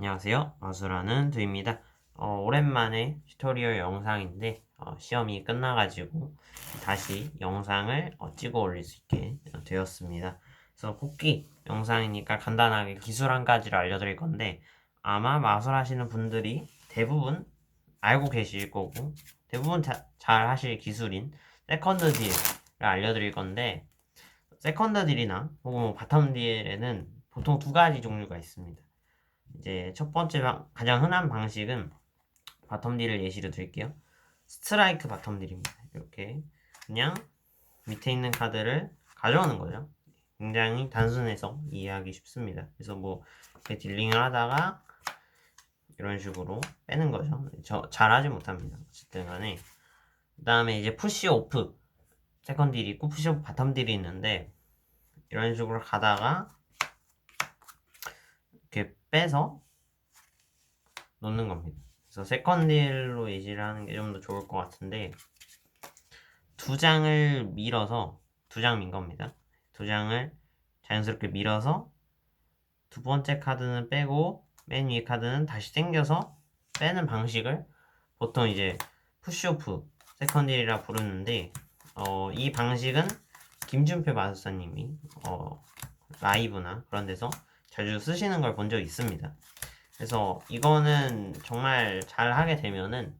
안녕하세요. 마수라는 두입니다. 어, 오랜만에 튜토리얼 영상인데 어, 시험이 끝나가지고 다시 영상을 어, 찍어 올릴 수 있게 되었습니다. 그래서 복귀 영상이니까 간단하게 기술 한 가지를 알려드릴 건데 아마 마술하시는 분들이 대부분 알고 계실 거고 대부분 자- 잘 하실 기술인 세컨드 딜을 알려드릴 건데 세컨드 딜이나 혹은 뭐 바텀 딜에는 보통 두 가지 종류가 있습니다. 이제 첫 번째 방- 가장 흔한 방식은 바텀 딜을 예시로 드릴게요. 스트라이크 바텀 딜입니다. 이렇게 그냥 밑에 있는 카드를 가져오는 거죠. 굉장히 단순해서 이해하기 쉽습니다. 그래서 뭐 이렇게 딜링을 하다가 이런 식으로 빼는 거죠. 저 잘하지 못합니다. 어쨌든 간에 그 다음에 이제 푸시 오프 세컨 딜이 있고 푸시 오프 바텀 딜이 있는데 이런 식으로 가다가 빼서 놓는 겁니다. 그래서 세컨 딜로 예시를 하는 게 좀 더 좋을 것 같은데 두 장을 밀어서 두 장 민 겁니다. 두 장을 자연스럽게 밀어서 두 번째 카드는 빼고 맨 위에 카드는 다시 당겨서 빼는 방식을 보통 이제 푸시오프 세컨 딜이라 부르는데 어, 이 방식은 김준표 마술사님이 어, 라이브나 그런 데서 자주 쓰시는 걸 본 적이 있습니다. 그래서 이거는 정말 잘 하게 되면은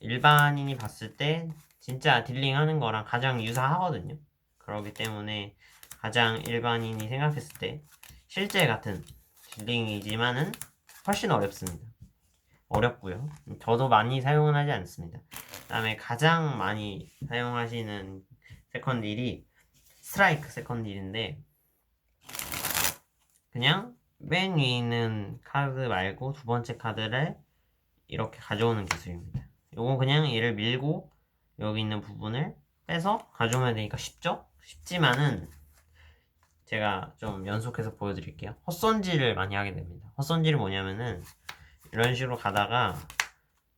일반인이 봤을 때 진짜 딜링 하는 거랑 가장 유사하거든요. 그렇기 때문에 가장 일반인이 생각했을 때 실제 같은 딜링이지만은 훨씬 어렵습니다. 어렵고요. 저도 많이 사용은 하지 않습니다. 그다음에 가장 많이 사용하시는 세컨 딜이 스트라이크 세컨 딜인데 그냥 맨 위에 있는 카드 말고 두 번째 카드를 이렇게 가져오는 기술입니다. 요건 그냥 얘를 밀고 여기 있는 부분을 빼서 가져오면 되니까 쉽죠? 쉽지만은 제가 좀 연속해서 보여드릴게요. 헛손질을 많이 하게 됩니다. 헛손질이 뭐냐면은 이런 식으로 가다가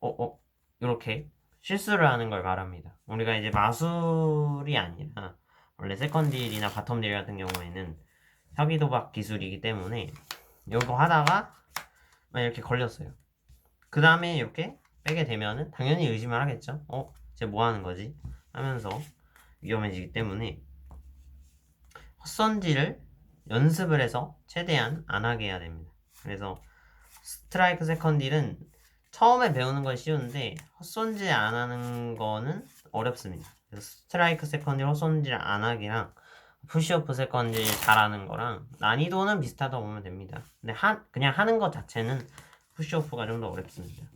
어, 어, 이렇게 실수를 하는 걸 말합니다. 우리가 이제 마술이 아니라 원래 세컨딜이나 바텀딜 같은 경우에는 협의도박 기술이기 때문에 이거 하다가 막 이렇게 걸렸어요. 그 다음에 이렇게 빼게 되면은 당연히 의심을 하겠죠. 어, 쟤 뭐 하는 거지? 하면서 위험해지기 때문에 헛선지를 연습을 해서 최대한 안 하게 해야 됩니다. 그래서 스트라이크 세컨딜은 처음에 배우는 건 쉬운데 헛손질 안 하는 거는 어렵습니다. 그래서 스트라이크 세컨딜 헛손질 안 하기랑 푸시오프 세컨딜 잘하는 거랑 난이도는 비슷하다고 보면 됩니다. 근데 하, 그냥 하는 것 자체는 푸시오프가 좀 더 어렵습니다.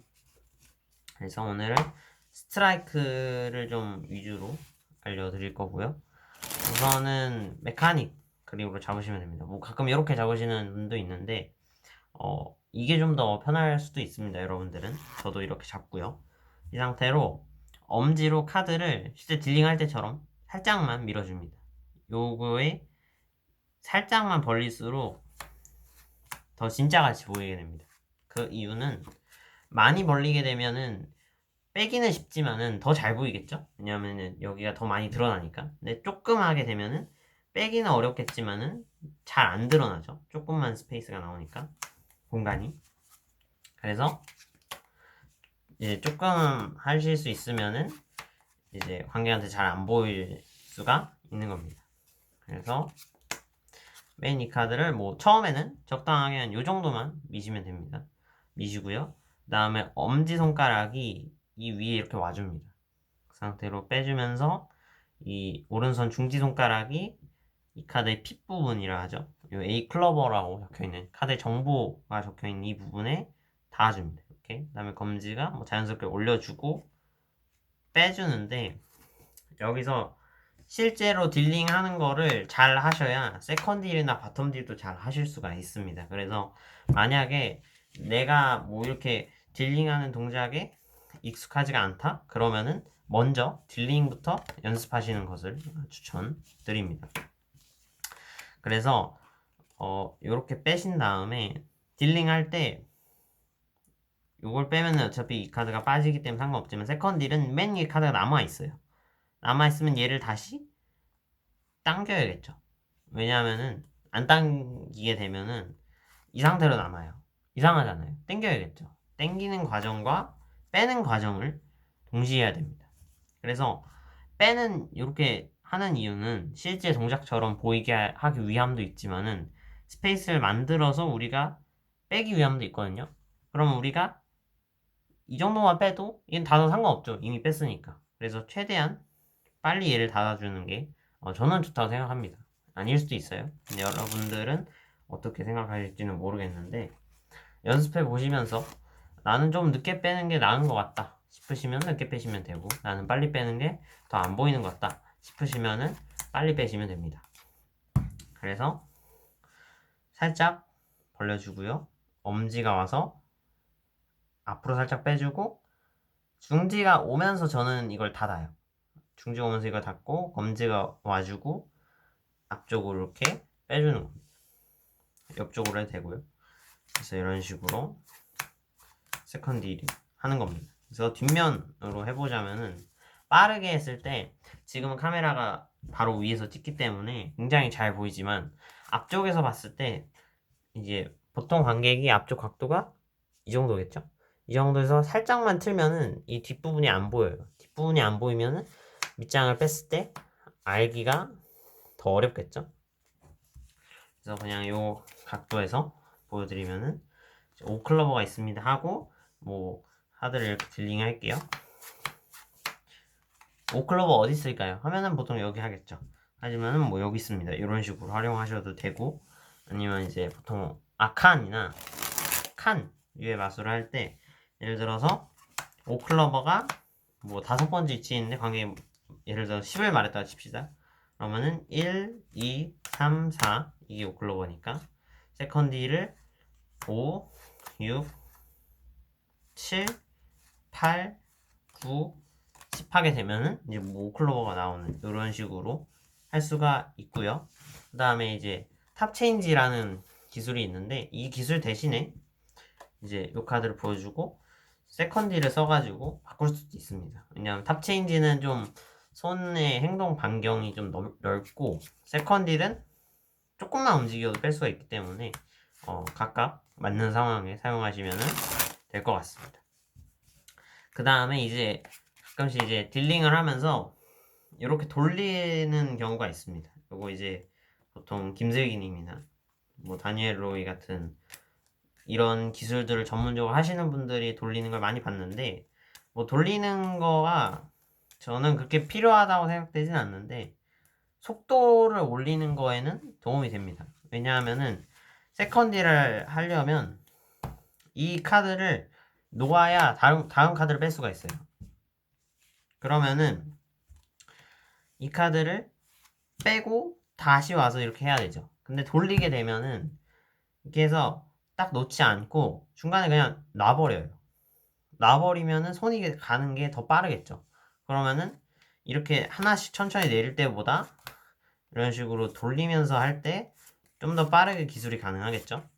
그래서 오늘은 스트라이크를 좀 위주로 알려드릴 거고요. 우선은 메카닉 그립으로 잡으시면 됩니다. 뭐 가끔 이렇게 잡으시는 분도 있는데 어, 이게 좀 더 편할 수도 있습니다. 여러분들은 저도 이렇게 잡고요. 이 상태로 엄지로 카드를 실제 딜링할 때처럼 살짝만 밀어줍니다. 요거에 살짝만 벌릴수록 더 진짜 같이 보이게 됩니다. 그 이유는 많이 벌리게 되면은 빼기는 쉽지만은 더 잘 보이겠죠? 왜냐면은 여기가 더 많이 드러나니까. 근데 조금 하게 되면은 빼기는 어렵겠지만은 잘 안 드러나죠. 조금만 스페이스가 나오니까 공간이. 그래서 이제 조금 하실 수 있으면은 이제 관객한테 잘 안 보일 수가 있는 겁니다. 그래서 맨 이 카드를 뭐 처음에는 적당하게 한요 정도만 미시면 됩니다. 미시고요. 그 다음에 엄지 손가락이 이 위에 이렇게 와줍니다. 그 상태로 빼주면서 이 오른손 중지 손가락이 이 카드의 핏 부분이라 하죠. 요 A 클러버라고 적혀 있는 카드의 정보가 적혀 있는 이 부분에 닿아줍니다. 이렇게. 그 다음에 검지가 뭐 자연스럽게 올려주고 빼주는데 여기서 실제로 딜링 하는 거를 잘 하셔야 세컨 딜이나 바텀 딜도 잘 하실 수가 있습니다. 그래서 만약에 내가 뭐 이렇게 딜링하는 동작에 익숙하지가 않다? 그러면은 먼저 딜링부터 연습하시는 것을 추천드립니다. 그래서 어 이렇게 빼신 다음에 딜링 할때 이걸 빼면은 어차피 이 카드가 빠지기 때문에 상관없지만 세컨 딜은 맨 위에 카드가 남아 있어요. 남아있으면 얘를 다시 당겨야겠죠. 왜냐하면은 안 당기게 되면은 이 상태로 남아요. 이상하잖아요. 땡겨야겠죠. 땡기는 과정과 빼는 과정을 동시에 해야 됩니다. 그래서 빼는 이렇게 하는 이유는 실제 동작처럼 보이게 하기 위함도 있지만은 스페이스를 만들어서 우리가 빼기 위함도 있거든요. 그럼 우리가 이 정도만 빼도 이건 닫아도 상관없죠. 이미 뺐으니까. 그래서 최대한 빨리 얘를 닫아주는 게 어, 저는 좋다고 생각합니다. 아닐 수도 있어요. 근데 여러분들은 어떻게 생각하실지는 모르겠는데 연습해 보시면서 나는 좀 늦게 빼는 게 나은 것 같다 싶으시면 늦게 빼시면 되고 나는 빨리 빼는 게 더 안 보이는 것 같다 싶으시면은 빨리 빼시면 됩니다. 그래서 살짝 벌려주고요. 엄지가 와서 앞으로 살짝 빼주고 중지가 오면서 저는 이걸 닫아요. 중지 이걸 닫고 검지가 와주고 앞쪽으로 이렇게 빼주는 겁니다. 옆쪽으로 해도 되고요. 그래서 이런 식으로 세컨드 힐 하는 겁니다. 그래서 뒷면으로 해보자면은 빠르게 했을 때 지금은 카메라가 바로 위에서 찍기 때문에 굉장히 잘 보이지만 앞쪽에서 봤을 때 이제 보통 관객이 앞쪽 각도가 이 정도겠죠? 이 정도에서 살짝만 틀면은 이 뒷부분이 안 보여요. 뒷부분이 안 보이면은 밑장을 뺐을 때 알기가 더 어렵겠죠? 그래서 그냥 요 각도에서 보여드리면은 오클러버가 있습니다 하고 뭐 하드를 이렇게 딜링 할게요. 오클러버 어디 있을까요? 하면은 보통 여기 하겠죠. 하지만은 뭐 여기 있습니다. 이런 식으로 활용하셔도 되고 아니면 이제 보통 아칸이나 칸 위에 마술을 할 때 예를 들어서 오클러버가 뭐 다섯 번째 위치에 있는데 관계 예를 들어 10을 말했다 칩시다. 그러면은 1, 2, 3, 4 이게 오클러버니까 세컨디를 5, 6, 7, 8, 9, 10 하게 되면은 이제 뭐 오클로버가 나오는 이런 식으로 할 수가 있고요. 그 다음에 이제 탑 체인지라는 기술이 있는데 이 기술 대신에 이제 이 카드를 보여주고 세컨디를 써가지고 바꿀 수도 있습니다. 왜냐하면 탑 체인지는 좀 손의 행동 반경이 좀 넓, 넓고 세컨딜은 조금만 움직여도 뺄 수가 있기 때문에 어, 각각 맞는 상황에 사용하시면 될 것 같습니다. 그 다음에 이제 가끔씩 이제 딜링을 하면서 이렇게 돌리는 경우가 있습니다. 요거 이제 보통 김슬기님이나 뭐 다니엘 로이 같은 이런 기술들을 전문적으로 하시는 분들이 돌리는 걸 많이 봤는데 뭐 돌리는 거가 저는 그렇게 필요하다고 생각되진 않는데 속도를 올리는 거에는 도움이 됩니다. 왜냐하면은 세컨디를 하려면 이 카드를 놓아야 다음, 다음 카드를 뺄 수가 있어요. 그러면은 이 카드를 빼고 다시 와서 이렇게 해야 되죠. 근데 돌리게 되면은 이렇게 해서 딱 놓지 않고 중간에 그냥 놔버려요. 놔버리면은 손이 가는 게 더 빠르겠죠. 그러면은 이렇게 하나씩 천천히 내릴 때보다 이런 식으로 돌리면서 할 때 좀 더 빠르게 기술이 가능하겠죠.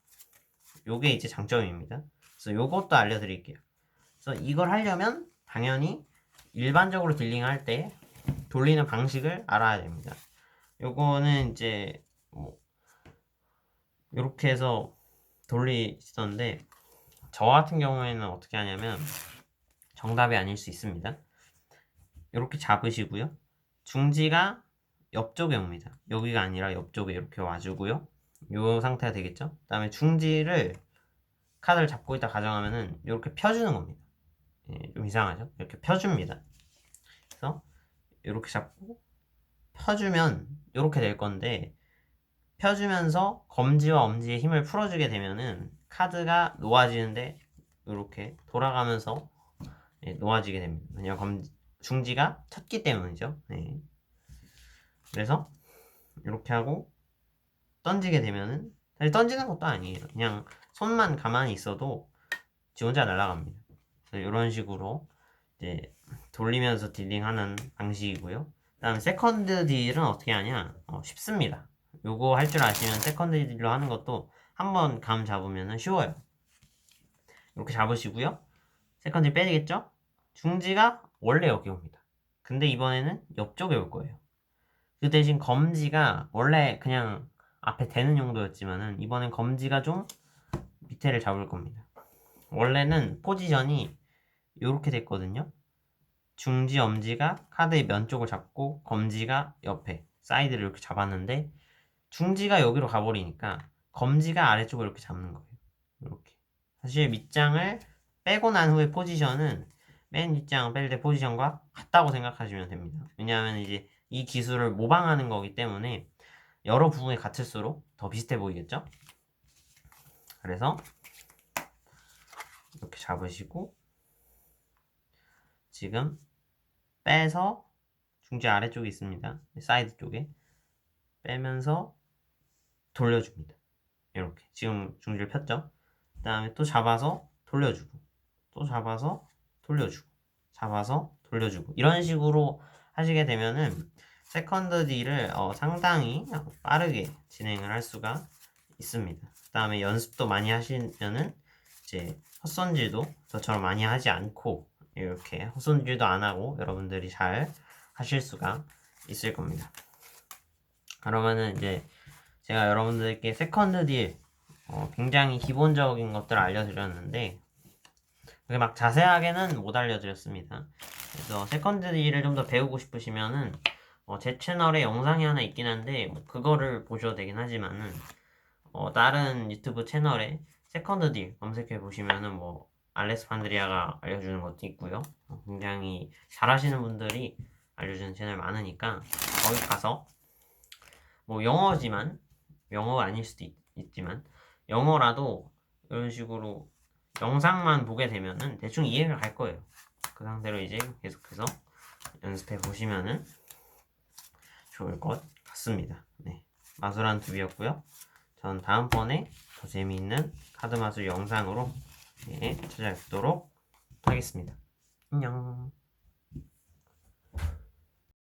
요게 이제 장점입니다. 그래서 요것도 알려드릴게요. 그래서 이걸 하려면 당연히 일반적으로 딜링 할 때 돌리는 방식을 알아야 됩니다. 요거는 이제 뭐 이렇게 해서 돌리시던데 저 같은 경우에는 어떻게 하냐면 정답이 아닐 수 있습니다. 이렇게 잡으시고요. 중지가 옆쪽에 옵니다. 여기가 아니라 옆쪽에 이렇게 와주고요. 이 상태가 되겠죠? 그 다음에 중지를 카드를 잡고 있다 가정하면은 이렇게 펴주는 겁니다. 예, 좀 이상하죠? 이렇게 펴줍니다. 그래서 이렇게 잡고 펴주면 이렇게 될 건데 펴주면서 검지와 엄지의 힘을 풀어주게 되면은 카드가 놓아지는데 이렇게 돌아가면서 예, 놓아지게 됩니다. 왜냐면 검지, 중지가 쳤기 때문이죠. 네. 그래서 이렇게 하고 던지게 되면은 사실 던지는 것도 아니에요. 그냥 손만 가만히 있어도 지 혼자 날아갑니다. 이런 식으로 이제 돌리면서 딜링하는 방식이고요. 그다음 세컨드 딜은 어떻게 하냐? 어, 쉽습니다. 요거 할 줄 아시면 세컨드 딜로 하는 것도 한번 감 잡으면 쉬워요. 이렇게 잡으시고요. 세컨드 빼야겠죠? 중지가 원래 여기 옵니다. 근데 이번에는 옆쪽에 올 거예요. 그 대신 검지가 원래 그냥 앞에 대는 용도였지만은 이번엔 검지가 좀 밑에를 잡을 겁니다. 원래는 포지션이 이렇게 됐거든요. 중지, 엄지가 카드의 면 쪽을 잡고 검지가 옆에 사이드를 이렇게 잡았는데 중지가 여기로 가버리니까 검지가 아래쪽을 이렇게 잡는 거예요. 이렇게. 사실 밑장을 빼고 난 후에 포지션은 맨뺄때 포지션과 같다고 생각하시면 됩니다. 왜냐하면 이제 이 기술을 모방하는 거기 때문에 여러 부분이 같을수록 더 비슷해 보이겠죠? 그래서 이렇게 잡으시고 지금 빼서 중지 아래쪽에 있습니다. 사이드 쪽에 빼면서 돌려줍니다. 이렇게 지금 중지를 폈죠. 그 다음에 또 잡아서 돌려주고 또 잡아서 돌려주고 잡아서 돌려주고 이런 식으로 하시게 되면은 세컨드 D를 어, 상당히 빠르게 진행을 할 수가 있습니다. 그 다음에 연습도 많이 하시면은 이제 헛손질도 저처럼 많이 하지 않고 이렇게 헛손질도 안 하고 여러분들이 잘 하실 수가 있을 겁니다. 그러면은 이제 제가 여러분들께 세컨드 딜 어, 굉장히 기본적인 것들을 알려드렸는데 그게 막 자세하게는 못 알려드렸습니다. 그래서 세컨드 딜을 좀더 배우고 싶으시면은 어, 제 채널에 영상이 하나 있긴 한데 뭐 그거를 보셔도 되긴 하지만은 어, 다른 유튜브 채널에 세컨드 딜 검색해 보시면은 뭐 알레스 판드리아가 알려주는 것도 있고요. 어, 굉장히 잘하시는 분들이 알려주는 채널 많으니까 거기 가서 뭐 영어지만 영어가 아닐 수도 있, 있지만 영어라도 이런 식으로 영상만 보게 되면은 대충 이해가 갈 거예요. 그 상태로 이제 계속해서 연습해 보시면은 좋을 것 같습니다. 네. 마술한 두2였고요 전 다음번에 더 재미있는 카드 마술 영상으로 네, 찾아뵙도록 하겠습니다. 안녕.